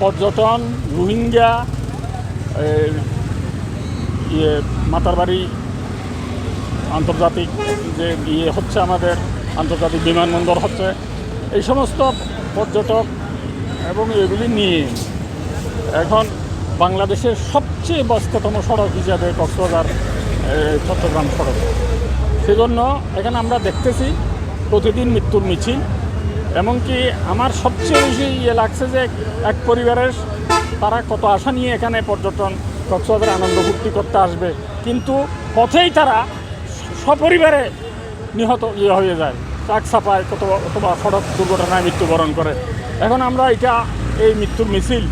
পর্যটন, রোহিঙ্গা ইয়ে মাতারবাড়ি, আন্তর্জাতিক যে ইয়ে হচ্ছে আমাদের, আন্তর্জাতিক বিমানবন্দর হচ্ছে, এই সমস্ত পর্যটক এবং এগুলি নিয়ে এখন বাংলাদেশের সবচেয়ে ব্যস্ততম সড়ক হিসাবে কক্সবাজার চট্টগ্রাম সড়ক। সেজন্য এখানে আমরা দেখতেছি, প্রতিদিন মৃত্যুর মিছিল। এমনকি আমার সবচেয়ে বেশি ইয়ে লাগছে যে এক পরিবারের তারা কত আশা নিয়ে এখানে পর্যটন কক্সবাজারে আনন্দ ফুর্তি করতে আসবে। কিন্তু পথেই তারা সপরিবারে নিহত ইয়ে হয়ে যায়। ট্রাক চাপায় কত অথবা সড়ক দুর্ঘটনায় মৃত্যুবরণ করে। এখন আমরা এটা, এই মৃত্যুর মিছিল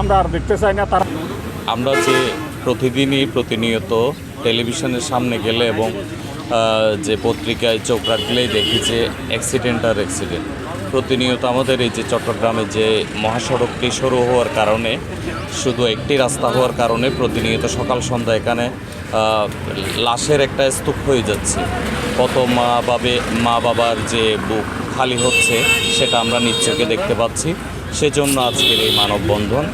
আমরা আর দেখতে চাই না, তারা আমরা যে প্রতিদিনই প্রতিনিয়ত টেলিভিশনের সামনে গেলে এবং যে পত্রিকায় চোখ রাখলেই দেখি যে অ্যাক্সিডেন্ট আর অ্যাক্সিডেন্ট প্রতিনিয়ত আমাদের এই যে চট্টগ্রামে যে মহাসড়কটি শুরু হওয়ার কারণে, শুধু একটি রাস্তা হওয়ার কারণে প্রতিনিয়ত সকাল সন্ধ্যা এখানে লাশের একটা স্তূপ হয়ে যাচ্ছে। কত মা বাবে মা বাবার যে বুক খালি হচ্ছে, সেটা আমরা নিশ্চয়কে দেখতে পাচ্ছি। সেজন্য আজকের এই মানববন্ধন।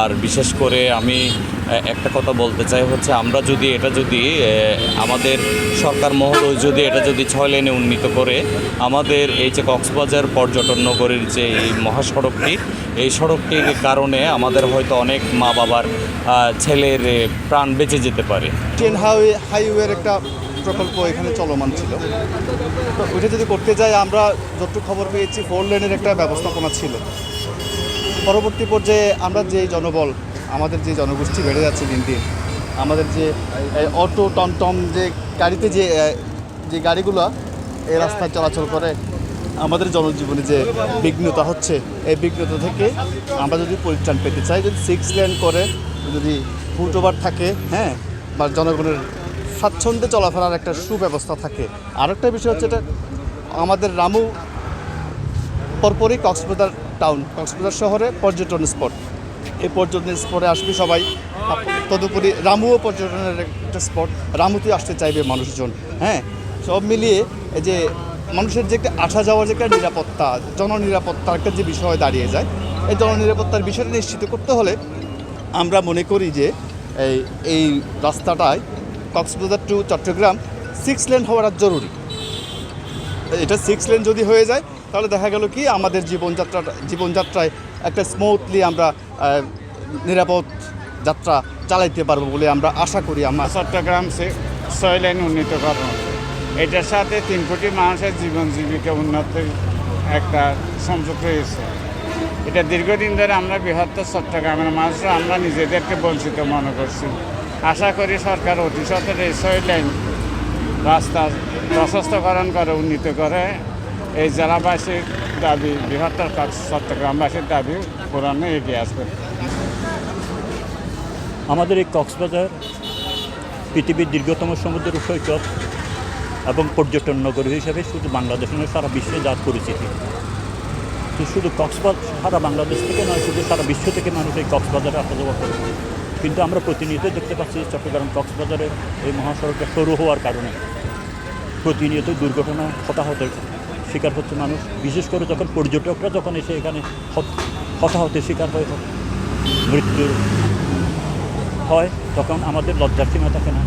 আর বিশেষ করে আমি একটা কথা বলতে চাই হচ্ছে, আমরা যদি এটা যদি আমাদের সরকার মহল যদি এটা যদি ছয় লেনে উন্নীত করে, আমাদের এই যে কক্সবাজার পর্যটন নগরীর যে এই মহাসড়কটি, এই সড়কটির কারণে আমাদের হয়তো অনেক মা বাবার ছেলের প্রাণ বেঁচে যেতে পারে। ট্রেন হাইওয়ে হাইওয়ের একটা প্রকল্প এখানে চলমান ছিল। তো ওইটা যদি করতে যাই, আমরা যতটুকু খবর পেয়েছি ফোর লেনের একটা ব্যবস্থাপনা ছিল। পরবর্তী পর্যায়ে আমরা যে জনবল আমাদের যে জনগোষ্ঠী বেড়ে যাচ্ছে দিন দিন, আমাদের যে অটো টমটম যে গাড়িতে যে যে গাড়িগুলো এই রাস্তায় চলাচল করে, আমাদের জনজীবনে যে বিঘ্নতা হচ্ছে, এই বিঘ্নতা থেকে আমরা যদি পরিত্রাণ পেতে চাই, যদি সিক্স লেন করে, যদি ফুট ওভার থাকে হ্যাঁ বা জনগণের স্বাচ্ছন্দ্যে চলাফেরার একটা সুব্যবস্থা থাকে। আরেকটা বিষয় হচ্ছে এটা, আমাদের রামু, পরপরই কক্সবাজার টাউন কক্সবাজার শহরে পর্যটন স্পট এই পর্যটন স্পটে আসবে সবাই। তদুপরি রামুও পর্যটনের একটা স্পট রামুতে আসতে চাইবে মানুষজন হ্যাঁ? সব মিলিয়ে এই যে মানুষের যে একটা আসা যাওয়ার যে একটা নিরাপত্তা, জননিরাপত্তার একটা যে বিষয় দাঁড়িয়ে যায়, এই জননিরাপত্তার বিষয়টা নিশ্চিত করতে হলে আমরা মনে করি যে এই এই রাস্তাটায় Cox's Bazar to Chattogram six lane হওয়াটা জরুরি। এটা সিক্স লেন যদি হয়ে যায়, তাহলে দেখা গেল কি আমাদের জীবনযাত্রাটা, জীবনযাত্রায় একটা স্মুথলি আমরা নিরাপদ যাত্রা চালাইতে পারব বলে আমরা আশা করি। আমরা চট্টগ্রাম ছয় লাইন উন্নীত উন্নীতকরণ এটার সাথে তিন কোটি মানুষের জীবন জীবিকা উন্নতির একটা সংযোগ রয়েছে এটা দীর্ঘদিন ধরে আমরা বৃহত্তর চট্টগ্রামের মানুষরা আমরা নিজেদেরকে বঞ্চিত মনে করছি। আশা করি সরকার অতি সত্তর এই ছয় লাইন রাস্তা প্রশস্তকরণ করে, উন্নীত করে। এই জেলাবাসীর দাবি, বৃহত্তর চট্টগ্রামবাসীর দাবি পূরণে এগিয়ে আসবে আমাদের এই কক্সবাজার পৃথিবীর দীর্ঘতম সমুদ্র সৈকত এবং পর্যটন নগরী হিসেবে শুধু বাংলাদেশ নয়, সারা বিশ্বে যার পরিচিতি। শুধু কক্সবাজার সারা বাংলাদেশ থেকে নয়, শুধু সারা বিশ্ব থেকে মানুষ এই কক্সবাজারে আসা যাওয়া করে। কিন্তু আমরা প্রতিনিয়ত দেখতে পাচ্ছি চট্টগ্রাম কক্সবাজারের এই মহাসড়কটা সরু হওয়ার কারণে প্রতিনিয়ত দুর্ঘটনা, হতাহতের শিকার হচ্ছে মানুষ। বিশেষ করে যখন পর্যটকরা যখন এসে এখানে হতাহতের শিকার হয়ে মৃত্যু হয় তখন আমাদের লজ্জার সীমা থাকে না।